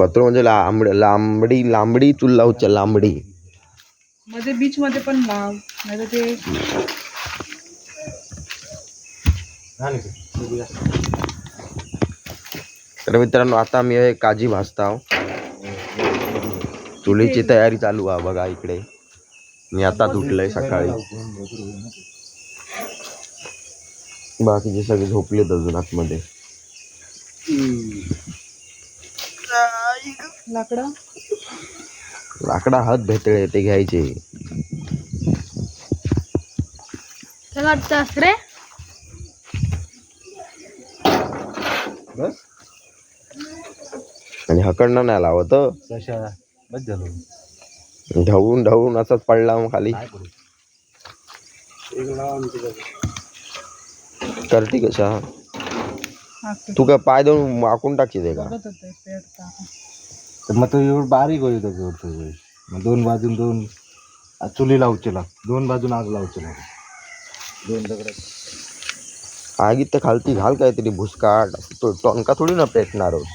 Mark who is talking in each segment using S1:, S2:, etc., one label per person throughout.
S1: पत्र म्हणजे लांबड लांबडी लांबडी चूल लावच्या लांबडी.
S2: मध्ये बीच मध्ये पण लाव नाही ते
S1: तर मित्रांनो आता मी हे काजी भाजताव चुलीची तयारी चालू आहे बघा इकडे. मी आता उठलंय सकाळी. बाकीचे सगळे झोपलेत अजून आतमध्ये.
S2: लाकडं?
S1: लाकडा हात भेटळे ते घ्यायचे.
S3: काय वाटतं रे
S1: बस. आणि हकडनं नाही लावत
S4: कशा बस झालो.
S1: ढवून ढवून असाच पडला मग खाली.
S4: काय करू? एक लावा आणि तिला
S1: करती कशा
S2: हा, ते
S1: तू काय पाय देऊन वाकून टाकशील का?
S2: बघत होते पेटता.
S4: तर मग तो एवढं बारीक होईल तो एवढं मग दोन बाजून दोन चुली लावचे लाग दोन बाजून आग लावचे लाग दोन दगड.
S1: आगीत तर खालती घाल काहीतरी भुसकाट तो टोनका थोडी ना पेटणार आहोत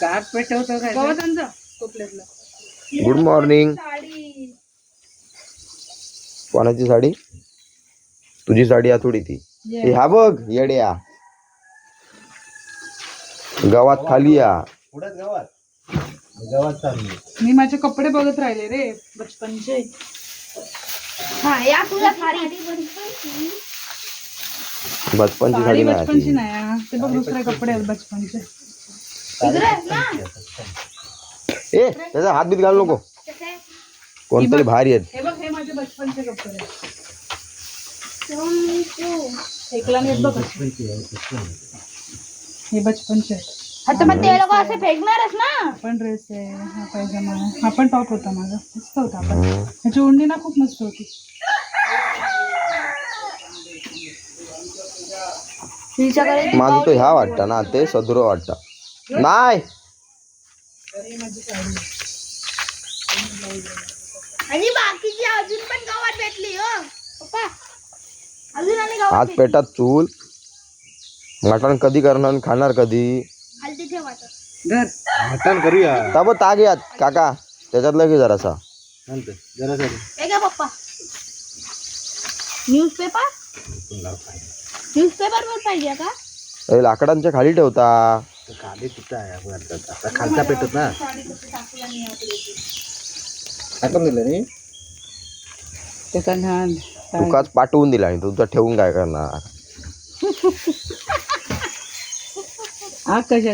S2: गाठ पेटवतो काय बाबा त्यांचा तो प्लेटला
S1: गुड मॉर्निंग कोणाची साडी? तुझी साडी या थोडी ती ए, हा बघ येड्या. गावात खाली या.
S4: गावात. गावात चालली
S2: मी माझे कपडे बघत राहिले रे बचपनचे.
S3: हा या तुला साडी
S1: बचपनची
S2: साडी
S1: साडी
S2: बचपनची
S1: नाही
S2: नाही हा. ते बघ दुसरे कपडे आहेत बचपनचे.
S1: ए त्याचा हात बीत घालू नको. कोणतरी भारी आहेत.
S2: हे बघ हे माझे बचपनचे कपडे आहेत. फेकला नाहीत बघ. असे. हे बचपनचे आहेत.
S3: आता मग ते लोक असे फेकणारच ना.
S2: पण ड्रेस आहे. हा पायजमा आहे. हा पण टॉप होता माझा. मस्त होता आपण. ह्याची ओढणी ना खूप मस्त होती.
S3: तिच्याकडे
S1: माझं तो ह्या वाटतं ना ते सदुर वाटतं. नाही!
S3: आणि बाकीची अजून पण गावात भेटली हो. पप्पा अजून आणि गावात
S1: आज पेटात चूल. मटण कधी करणार आणि खाणार कधी?
S4: मटण करूया.
S1: ताब ताग यात काका. त्याच्यातलं की जरासा.
S4: नंतर जरा जरा
S3: का पप्पा. न्यूजपेपर न्यूजपेपर पण पाहिजे का?
S1: ए, लाकडांच्या खाली ठेवता.
S4: खाली तिथं आहे आपण आता आता खालचा पेटत ना. टाकून दिलं नी
S2: त्याचा लहान
S1: तुकाच पाठवून दिला आणि तुझा ठेवून काय करणार?
S2: आग कशा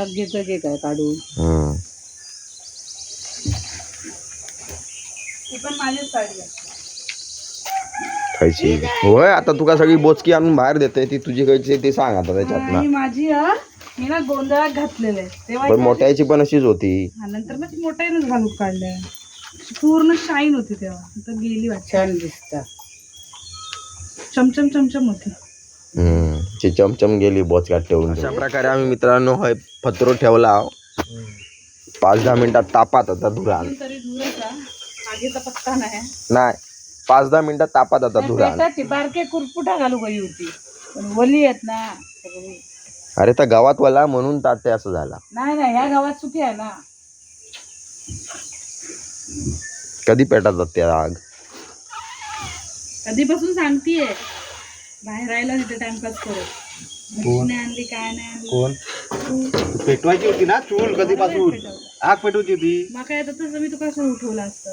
S2: आग घेतं की काय काढून?
S1: हम्म.
S2: ती पण माझीच साडी आहे
S1: खायची. होय आता तुका सगळी बोचकी आणून बाहेर देते ती तुझी खायची ते सांग आता त्याच्यात
S2: आणि माझी हा. मी ना गोंधळात घातलेले. तेव्हा
S1: पण मोठ्याची पण अशीच होती.
S2: हा, नंतर मग ती मोठ्यानंच घालून काढल्या. पूर्ण शाईन होती तेव्हा. आता गेली वाटत. छान दिसत. चमचम चमचम होती.
S1: हम्म. ती चमचम गेली बोचक्यात ठेवून अशा प्रकारे आम्ही मित्रांनो होय पत्रो ठेवला. पाच दहा मिनिटात तापात आता धुरान.
S2: तरी हा. पत्ता नाही.
S1: नाही पाच दहा मिनिटात तापात आता धुरान.
S2: पेटाची बारके कुरपुटा घालू गई होती. पण वली आहेत ना.
S1: अरे त्या गावात वाला म्हणून ताते असं झाला.
S2: नाही नाही ह्या गावात सुखी आहे ना.
S1: कधी पेटत जाते आग?
S2: कधीपासून सांगतीये? बाहेर राहिला तिथे टाइमपास करत.
S4: कोण?
S2: नाही आणली काय नाही आणली?
S4: कोण? तू पेटवायची होती ना चूल कधीपासून? आग पेटवायची होती.
S2: मग काय आता तसं मी तुला कसं उठवलं असतं.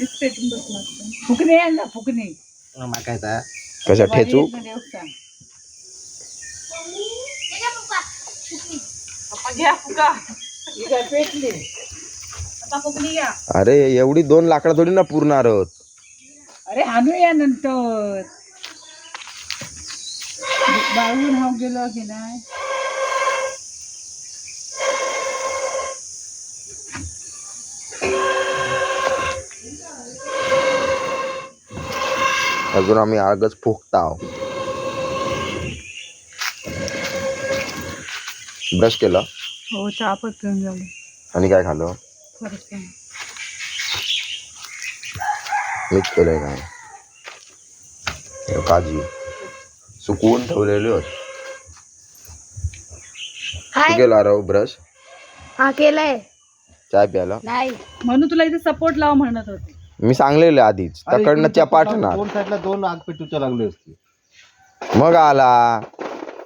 S2: मीच पेटून बसलं असतं. फुकणे ना फुकणे.
S4: मग काय ता
S1: कशा ठेचू?
S2: घ्या फुका. ही काय पेटली. आता फुकणी घ्या
S1: अरे एवढी दोन लाकडं थोडी ना पुरणार आहोत
S2: अरे हाणूया नंतर. बाळून हाव गेलो की नाही
S1: अजून आम्ही आगच फुकताव ब्रश केलं?
S2: हो चहा पण पिऊन जाऊ
S1: आणि काय खाल्लं?
S2: खरंच काय.
S1: मीच केलंय काय हे काजी सुकवून ठेवलेले होत. तू
S3: हाय
S1: केला राव ब्रश
S3: हा केलंय.
S1: चाय प्यायला?
S3: नाही.
S2: म्हणून तुला इथे सपोर्ट लाव म्हणत होते.
S1: मी सांगलेलं आधीच. तकडनं
S4: इकडून
S1: चपाटणार
S4: दोन साईडला दोन आग पेटूच्या लागले असते.
S1: मग आला.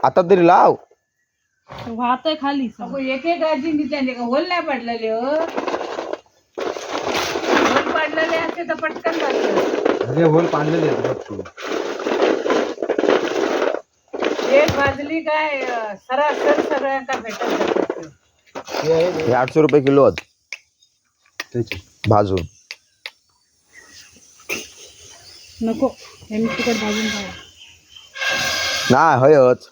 S1: आता तरी लाव.
S2: वाहतोय खाली.
S5: एक एक गाजी त्याने का होल नाही पडलेले हो. होल पडलेले असते तर पटकन
S4: अरे होल पाडलेले आहेत बघ तू.
S5: एक भाजली काय अं, सरासर सगळ्यांना भेटत जातात.
S4: हे
S1: आठशे रुपये किलो आहेत. भाजून.
S2: नको हे मी तिकट भाजून खावा
S1: नाही हयच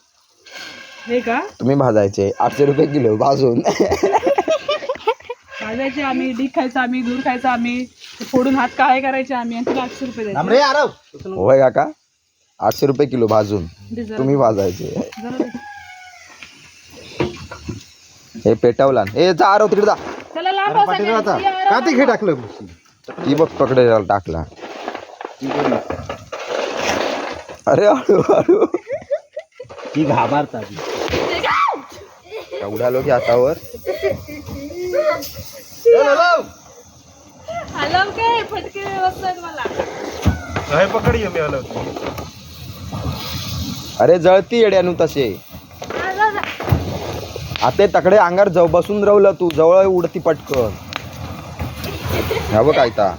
S2: हे का?
S1: तुम्ही भाजायचे. आठशे रुपये किलो भाजून.
S2: भाजायचे आम्ही डीक खायचं आम्ही दूर खायचं आम्ही ते फोडून हात काळे करायचे आम्ही आणि तुला आठशे रुपये द्यायचे.
S1: होय काका. आठशे रुपये किलो भाजून. तुम्ही भाजायचे. हे पेटवला हे जा आरव तिकडे जा
S2: हो
S4: का ते घे टाकलं
S1: ती बघ पकडायला टाकला अरे हळू हळू
S4: ती घाबरतात
S1: एवढ्या लोक हातावर
S2: हलव काय फटके व्यवस्था मला
S4: पकड मी आलो
S1: अरे जळती येड्यानु तसे. आता तकडे अंगार जव बसून राहलं तू जवळ उडती पटकन. हवं काय ता?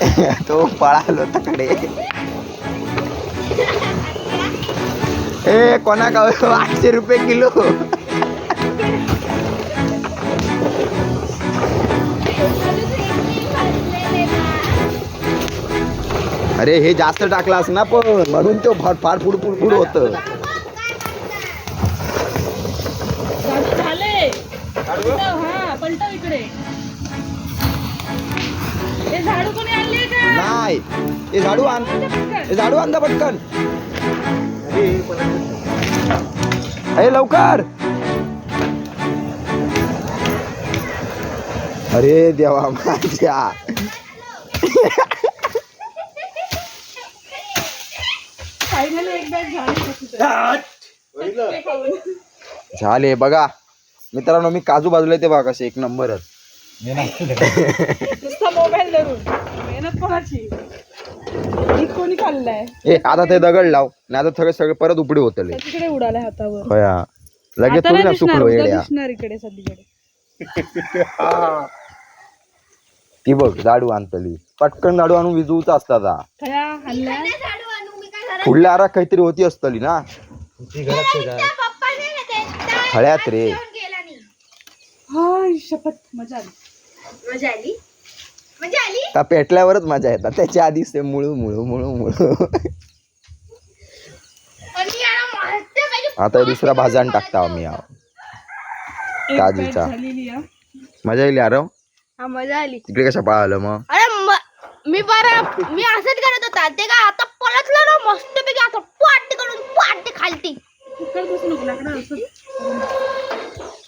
S1: तो पळालो तकडे. ए कोणा गाव आठशे रुपये किलो. अरे हे जास्त टाकलास ना पण. म्हणून तो फार फार फुड फुड फुड होत. नाही हे झाडू आण. हे झाडू आणता पटकन. अरे लवकर. अरे देवा माझ्या.
S2: झाली
S1: बघा. मित्रांनो मी काजू बाजूला ते बघा कसे एक नंबरच.
S2: मोबाईल कोणी खाल्लाय?
S1: ए आता ते दगड लाव नाही आता सगळे सगळे परत उपडे होतले
S2: तिकडे उडालाय हातावर.
S1: होया लगेच थोडी ना सुकलो येड्या.
S2: दिसणार इकडे सध्याकडे
S1: ती बघ झाडू आणतली. पटकन झाडू आणून विजूच असतात हा. पुढल्या आरा काहीतरी होती असतली ना?
S4: ती घरात
S1: हळ्यात रे.
S2: हाय शपथ मजा आली.
S3: मजा आली? मजा आली?
S1: पेटल्यावरच मजा येतात. त्याच्या आधीच ते मुळू मुळू मुळू मुळू.
S3: आणि याला मस्त पाहिजे
S1: आता हे दुसरा भाजण टाकता आम्ही हा.
S2: एक
S1: काजीचा.
S2: झालेली.
S1: मजा येईल यार
S3: हा मजा आली.
S1: तिकडे कशा पळालं मग?
S3: अरे म- मी बरं मी असंच करत होता. ते का आता पलटलं ना मस्त पैकी आता पाट करून पाट खालती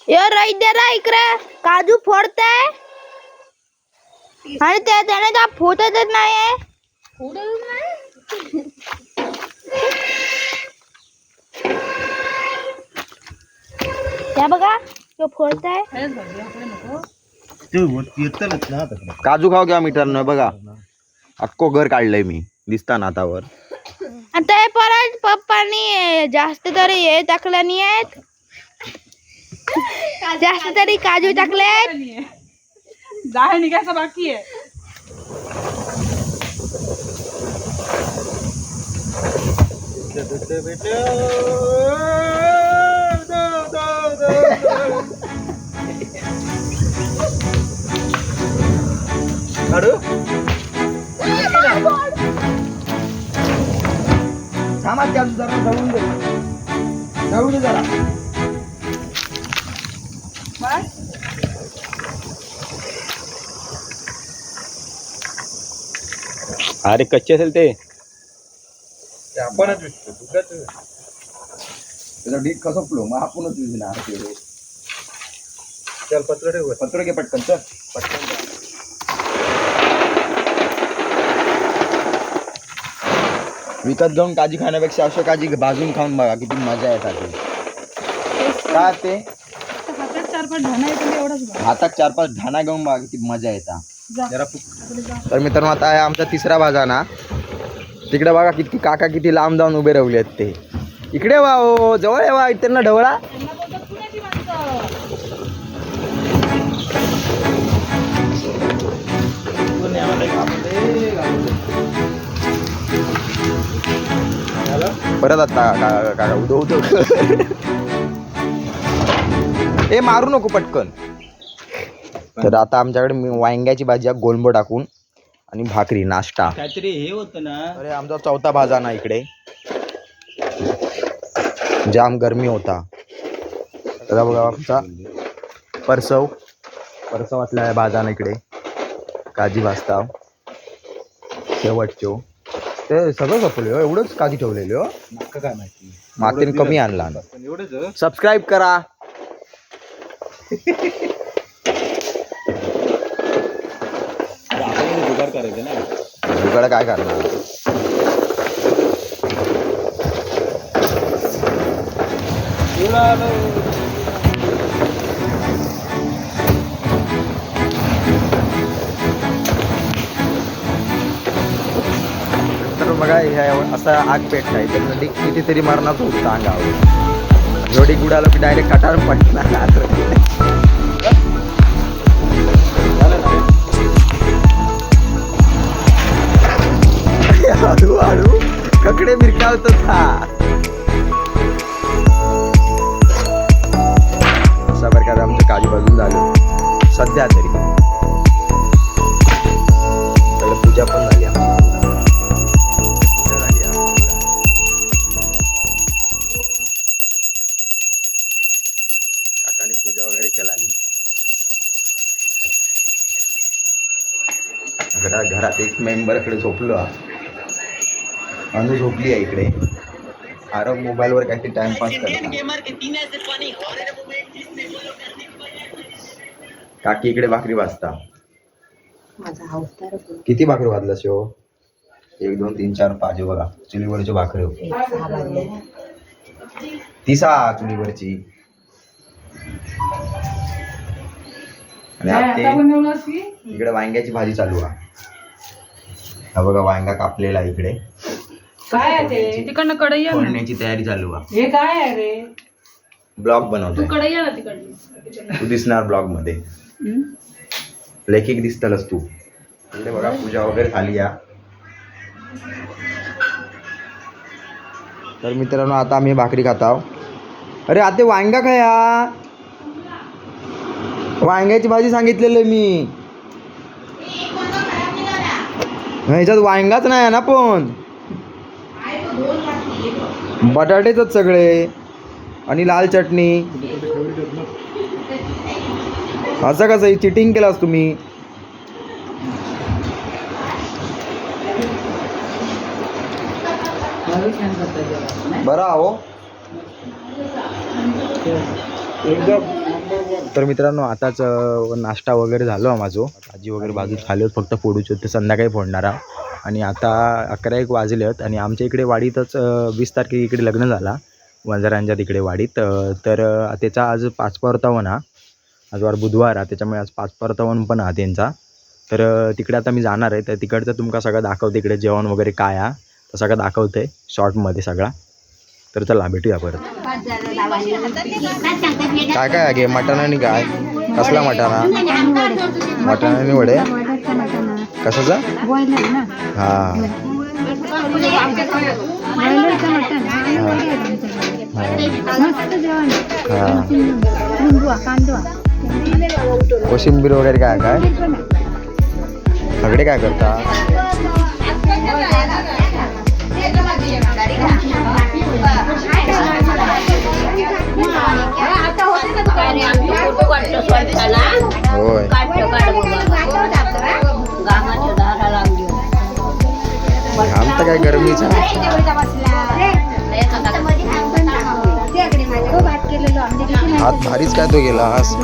S3: ये राई दे रा इकडे काजू फोडताय आणि त्या त्याने त्या फोटतच नाही त्या बघा तो फोडताय
S4: ते
S1: काजू खाऊ घ्या मित्रांनो बघा अक्को घर काढलंय मी दिसता ना आतावर.
S3: आता हे परत पप्पानी जास्त तरी हे टाकलं नाही आहेत. जास्त तरी काजू टाकले आहेत.
S2: जाळ निघायचं बाकी आहे.
S1: थांबा त्या जरा जळून दे. जळू दे जरा. अरे कच्चे असेल ते.
S4: आपणच विकतो
S1: त्याचा डीक कसं फुलो मग आपणच विजणार ते.
S4: चल पत्र ठेव
S1: पत्र घे पटकन चल. पटकन. विकत घेऊन काजी खाण्यापेक्षा अशा काजी भाजून खाऊन बघा किती मजा येतात ते. काय ते?
S2: चार पाच ढाणा येतो एवढाच बघ.
S1: हातात चार पाच ढाणा घेऊन बघ किती मजा येता.
S2: जा.
S1: जरा. तर मित्रांनो आता आहे आमचा तिसरा बाजाना तिकडे बघा किती काका किती लांब जाऊन उभे राहिले आहेत ते. इकडे वा ओ जवळ आहे वा त्यांना ढवळा? परत आता का- काका उदो उदो ए मारू नको पटकन. तर आता आमच्याकडे वांग्याची भाजी आहे, गोलंबो टाकून आणि भाकरी नाश्ता.
S6: काहीतरी हे होतं ना.
S1: अरे आमचा चौथा बाजाना इकडे. जाम गरमी होता. तर बघा आमचा परसव परसवातला बाजाना इकडे. काजी भाजता शेवटचो ते सगळं सपले हो एवढंच काजी ठेवलेले हो.
S4: नाका काय माहिती?
S1: मातीने कमी आणला
S4: पण एवढंच
S1: सबस्क्राईब करा.
S6: करायचं ना.
S1: जुगाड काय करणार? तर बघा ह्या असा आग पेटलाय त्यासाठी कितीतरी मरणाचं होतं अंगावर एवढी गुडाला मी डायरेक्ट कटार पडणार घरा घरात एक मेंबरकडे झोपलो. अनु झोपली आहे इकडे. आरव मोबाईलवर काहीतरी टाइमपास करता काकी इकडे भाकरी वाजता. किती भाकरी वाजला शिव? एक दोन तीन चार पाच. बघा चुलीवरची भाकरी. होती तिसा चुलीवरची. आणि ते इकडे वांग्याची भाजी चालू आहे. हा बघा वांगा कापलेला इकडे.
S5: काय
S2: तिकडनं कढई
S1: फोडण्याची तयारी चालू आहे.
S5: हे काय आहे रे?
S1: ब्लॉग बनवतोय.
S2: कढई ना तिकडनं.
S1: तू दिसणार ब्लॉगमध्ये लेखिक दिसतलच तू. इकडे बघा पूजा वगैरे झाली या. तर मित्रांनो आता आम्ही भाकरी खात आहो अरे आता वांगा खाया. वांग्याची भाजी सांगितलेलं मी. ह्याच्यात वांगाच नाही आहे ना पण. बटाटेच सगळे. आणि लाल चटणी. असं कसं चिटिंग केलास तुम्ही. बरं आहो. तर मित्रांनो आताच नाश्ता वगैरे झालो हा माझो भाजी वगैरे बाजूत खाली होत फक्त फोडूचे होते संध्याकाळी फोडणार आणि आता अकरा एक वाजले आहेत आणि आमच्या इकडे वाडीतच वीस तारखे इकडे लग्न झाला वंजारांच्या तिकडे वाडीत. तर त्याचा आज पाच परतावन हा आजवार बुधवार हा त्याच्यामुळे आज पाच परतावन पण हा त्यांचा. तर तिकडे आता मी जाणार आहे तर तिकडचं तुमका सगळं दाखवते इकडे जेवण वगैरे काय हा. तर सगळं दाखवते शॉर्टमध्ये सगळा. तर चला भेटूया परत. काय काय आहे? मटण आणि काय? कसला मटण मटण आणि वडे? कशाचा? हा. कोशिंबीर वगैरे काय काय? सगळे काय करता? होय घाम तर काय गरमीचा हात भारीच काय तो गेला आज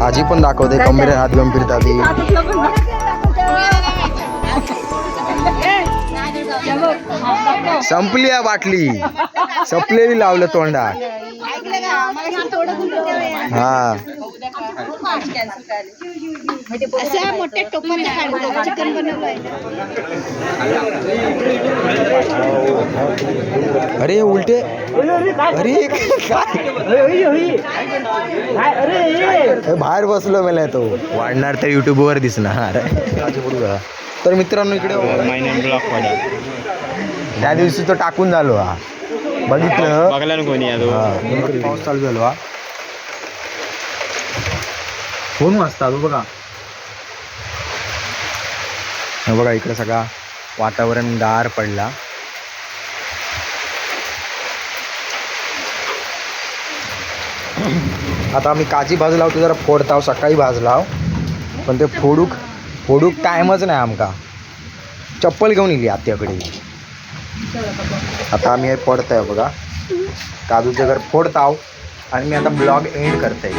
S1: आजी पण दाखवते कमरे हात घेऊन संपली आहे बाटली. संपलेली लावलं तोंडात हा. अरे उलटे. अरे काय? बाहेर बसलो मला तो. वाढणार तर युट्यूब वर दिसणार. तर मित्रांनो इकडे त्या दिवशी तो टाकून झालो हा. बघितलं?
S6: कोणी
S1: हा, पाऊस चालू झालो हा. दोन वाजता तो बघा. हे बघा इकडे सगळा वातावरण गार पडला. आता आम्ही काजी भाजला होतो जरा फोडताव सकाळी भाजलाव पण ते फोडूक फोडूक टायमच नाही आमका. चप्पल घेऊन येली आत्याकडे आता आम्ही हे आहे बघा. काजूचे घर फोडताव आणि मी आता ब्लॉग एंड करते